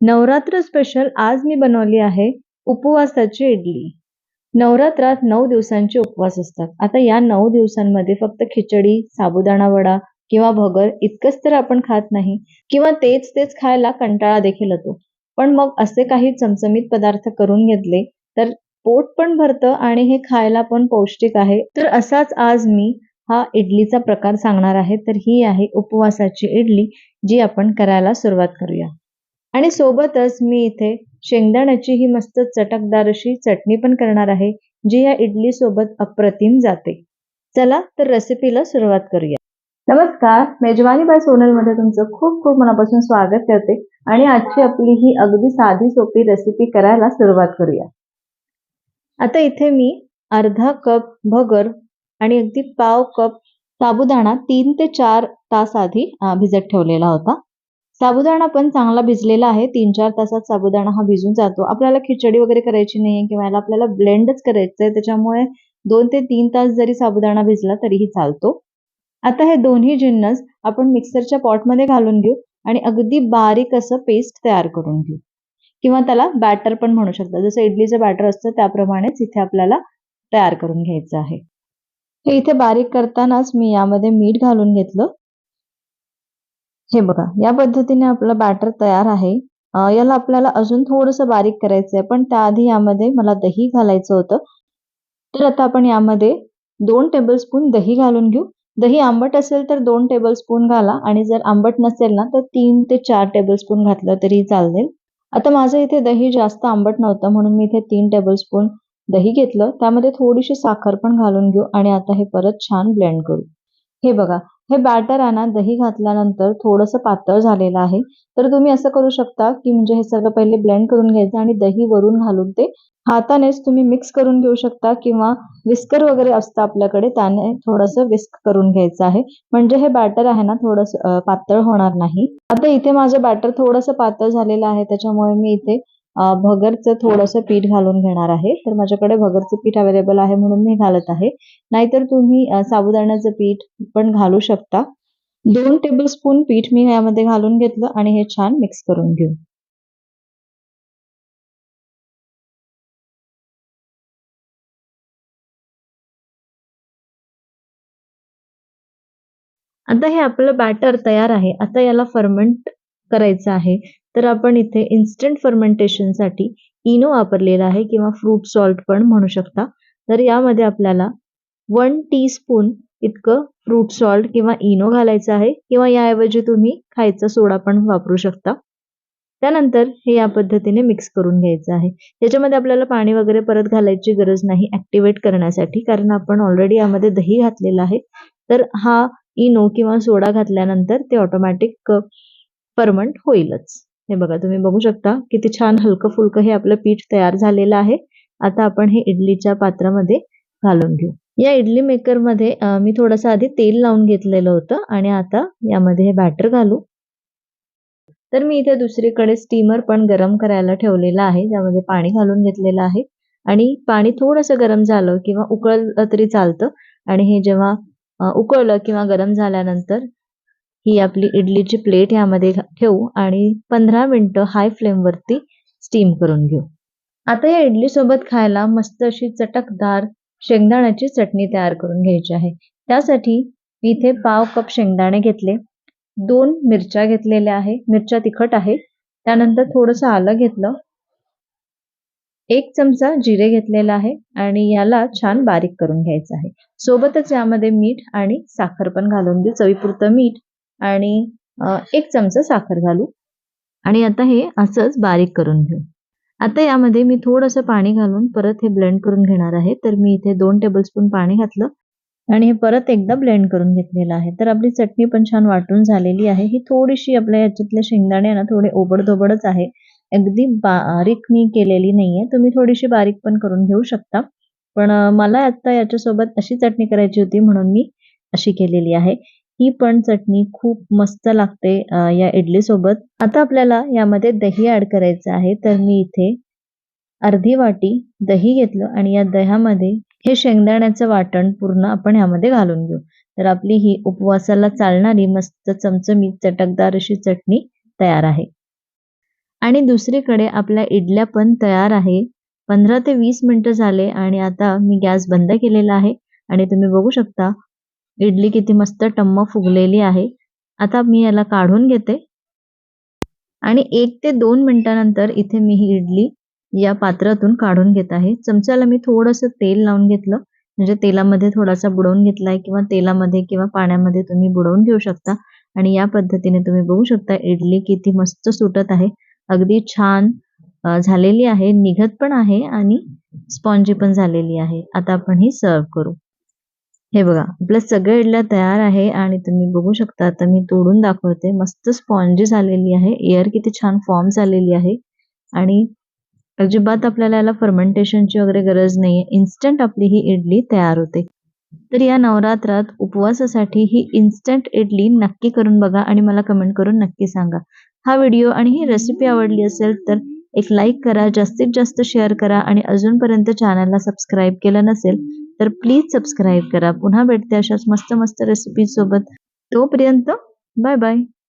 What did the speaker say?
Navratra special आज मी बनवली आहे उपवासाची इडली. नवरात्रात नऊ दिवसांचे उपवास असतात. आता या नऊ दिवसांमध्ये फक्त खिचडी साबुदाणा वडा किंवा भगर इतकंच तर आपण खात नाही किंवा तेच तेच खायला कंटाळा देखील होतो पण मग असे काही चमचमीत पदार्थ करून घेतले तर पोट पण भरतं आणि हे खायला पण पौष्टिक आहे. तर असाच आज मी हा इडलीचा प्रकार सांगणार आहे. तर ही आहे उपवासाची इडली जी आपण करायला सुरुवात करूया. आणि सोबतच मी इथे शेंगदाण्याची ही मस्त चटकदार अशी चटणी पण करणार आहे जी या इडली सोबत अप्रतिम जाते. चला तर रेसिपीला सुरुवात करूया. नमस्कार मेजवानी बाय सोनलमध्ये तुमचं खूप खूप मनापासून स्वागत करते आणि आजची आपली ही अगदी साधी सोपी रेसिपी करायला सुरुवात करूया. आता इथे मी अर्धा कप भगर आणि अगदी पाव कप साबुदाणा तीन ते चार तास आधी भिजत ठेवलेला होता. साबुदाणा पण चांगला भिजलेला आहे. तीन चार तासात साबुदाणा हा भिजून जातो. आपल्याला खिचडी वगैरे करायची नाही किंवा याला आपल्याला ब्लेंडच करायचं आहे त्याच्यामुळे दोन ते तीन तास जरी साबुदाणा भिजला तरीही चालतो. आता हे दोन्ही जिन्नस आपण मिक्सरच्या पॉटमध्ये घालून घेऊ आणि अगदी बारीक असं पेस्ट तयार करून घेऊ. किंवा त्याला बॅटर पण म्हणू शकता. जसं इडलीचं बॅटर असतं त्याप्रमाणेच इथे आपल्याला तयार करून घ्यायचं आहे. हे इथे बारीक करतानाच मी यामध्ये मीठ घालून घेतलं. हे बघा या पद्धतीने आपलं बॅटर तयार आहे. याला आपल्याला अजून थोडंसं बारीक करायचं आहे पण त्याआधी यामध्ये मला दही घालायचं होतं. तर आता आपण यामध्ये दोन टेबलस्पून दही घालून घेऊ. दही आंबट असेल तर दोन टेबलस्पून घाला आणि जर आंबट नसेल ना तर तीन ते चार टेबलस्पून घातलं तरी चालेल. आता माझं इथे दही जास्त आंबट नव्हतं म्हणून मी इथे तीन टेबलस्पून दही घेतलं. त्यामध्ये थोडीशी साखर पण घालून घेऊ आणि आता हे परत छान ब्लेंड करू. हे बघा हे बॅटर आहे ना दही घातल्यानंतर थोडंसं पातळ झालेलं आहे. तर तुम्ही असं करू शकता की म्हणजे हे सगळं पहिले ब्लेंड करून घ्यायचं आणि दही वरून घालून ते हातानेच तुम्ही मिक्स करून घेऊ शकता किंवा विस्कर वगैरे असतं आपल्याकडे त्याने थोडंसं विस्क करून घ्यायचं आहे. म्हणजे हे बॅटर आहे ना थोडंसं पातळ होणार नाही. आता इथे माझं बॅटर थोडंसं पातळ झालेलं आहे त्याच्यामुळे मी इथे भगरचं थोडंसं पीठ घालून घेणार आहे. तर माझ्याकडे भगरचं पीठ अवेलेबल आहे म्हणून मी घालत आहे. नाहीतर तुम्ही साबुदाण्याचं पीठ पण घालू शकता. दोन टेबल स्पून पीठ मी यामध्ये घालून घेतलं आणि हे छान मिक्स करून घेऊ. आता हे आपलं बॅटर तयार आहे. आता याला फर्मेंट करायचं आहे. तर आपण इथे इन्स्टंट फर्मेंटेशनसाठी इनो वापरलेला आहे किंवा फ्रूट सॉल्ट पण म्हणू शकता. तर यामध्ये आपल्याला वन टीस्पून इतकं फ्रूट सॉल्ट किंवा इनो घालायचं आहे किंवा याऐवजी तुम्ही खायचा सोडा पण वापरू शकता. त्यानंतर हे या पद्धतीने मिक्स करून घ्यायचं आहे. त्याच्यामध्ये आपल्याला पाणी वगैरे परत घालायची गरज नाही ऍक्टिव्हेट करण्यासाठी कारण आपण ऑलरेडी यामध्ये दही घातलेलं आहे. तर हा इनो किंवा सोडा घातल्यानंतर ते ऑटोमॅटिक फर्मंट होईलच. हे बघा तुम्ही बघू शकता किती छान हलकं फुलकं हे आपलं पीठ तयार झालेलं आहे. आता आपण हे इडलीच्या पात्रामध्ये घालून घेऊ. या इडली मेकरमध्ये मी थोडंसं आधी तेल लावून घेतलेलं होतं आणि आता यामध्ये हे बॅटर घालू. तर मी इथे दुसरीकडे स्टीमर पण गरम करायला ठेवलेलं आहे ज्यामध्ये पाणी घालून घेतलेलं आहे. आणि पाणी थोडंसं गरम झालं किंवा उकळलं तरी चालतं. आणि हे जेव्हा उकळलं किंवा गरम झाल्यानंतर ही आपली इडलीची प्लेट यामध्ये ठेवू आणि पंधरा मिनटं हाय फ्लेमवरती स्टीम करून घेऊ. आता या इडली सोबत खायला मस्त अशी चटकदार शेंगदाण्याची चटणी तयार करून घ्यायची आहे. त्यासाठी मी इथे पाव कप शेंगदाणे घेतले दोन मिरच्या घेतलेल्या आहे मिरच्या तिखट आहे त्यानंतर थोडंसं आलं घेतलं एक चमचा जिरे घेतलेला आहे आणि याला छान बारीक करून घ्यायचं आहे. सोबतच यामध्ये मीठ आणि साखर पण घालून देऊ चवीपुरतं मीठ आणि एक चमचा साखर घालू. आणि आता हे असंच बारीक करून घेऊ. आता यामध्ये मी थोडंसं पाणी घालून परत हे ब्लेंड करून घेणार आहे. तर मी इथे दोन टेबलस्पून पाणी घातलं. आणि हे परत एकदा ब्लेंड करून घेतलेलं आहे. तर आपली चटणी पण छान वाटून झालेली आहे. ही थोडीशी आपल्या याच्यातले शेंगदाणे ना थोडे ओबडधोबडच आहे. अगदी बारीक मी केलेली नाहीये. तुम्ही थोडीशी बारीक पण करून घेऊ शकता. पण मला आता याच्यासोबत अशी चटणी करायची होती म्हणून मी अशी केलेली आहे. ही पण चटणी खूप मस्त लागते या इडली सोबत. आता आपल्याला यामध्ये दही ऍड करायचं आहे तर मी इथे अर्धी वाटी दही घेतलं आणि या दह्यामध्ये हे शेंगदाण्याचं वाटण पूर्ण आपण यामध्ये घालून घेऊ. तर आपली ही उपवासाला चालणारी मस्त चमचमीत चटकदार अशी चटणी तयार आहे. आणि दुसरीकडे आपल्या इडल्या पण तयार आहे. पंधरा ते वीस मिनिटं झाले आणि आता मी गॅस बंद केलेला आहे आणि तुम्ही बघू शकता इडली किती मस्त टम्म फुगलेली आहे. आता मी याला काढून घेते. आणि एक ते दोन मिनिटानंतर इथे मी ही इडली या पात्रातून काढून घेत आहे. चमच्याला मी थोडंसं तेल लावून घेतलं. म्हणजे तेलामध्ये थोडासा बुडवून घेतलाय किंवा तेलामध्ये किंवा पाण्यामध्ये तुम्ही बुडवून घेऊ शकता. आणि या पद्धतीने तुम्ही बघू शकता इडली किती मस्त सुटत आहे. अगदी छान झालेली आहे. निघत पण आहे आणि स्पॉन्जी पण झालेली आहे. आता आपण ही सर्व करू. हे बघा प्लस सगळ्या इडल्या तयार आहे आणि तुम्ही बघू शकता आता मी तोडून दाखवते. मस्त स्पॉन्जी झालेली आहे. एअर किती छान फॉर्म झालेली आहे. आणि अजिबात आपल्याला याला फर्मेंटेशनची वगैरे गरज नाहीये. इन्स्टंट आपली ही इडली तयार होते. तर या नवरात्रात उपवासासाठी ही इन्स्टंट इडली नक्की करून बघा आणि मला कमेंट करून नक्की सांगा. हा व्हिडिओ आणि ही रेसिपी आवडली असेल तर एक लाईक करा जास्तीत जास्त शेअर करा आणि अजूनपर्यंत चॅनलला सबस्क्राईब केलं नसेल तर प्लीज सबस्क्राईब करा. पुन्हा भेटते अशाच मस्त मस्त रेसिपी सोबत. तोपर्यंत बाय बाय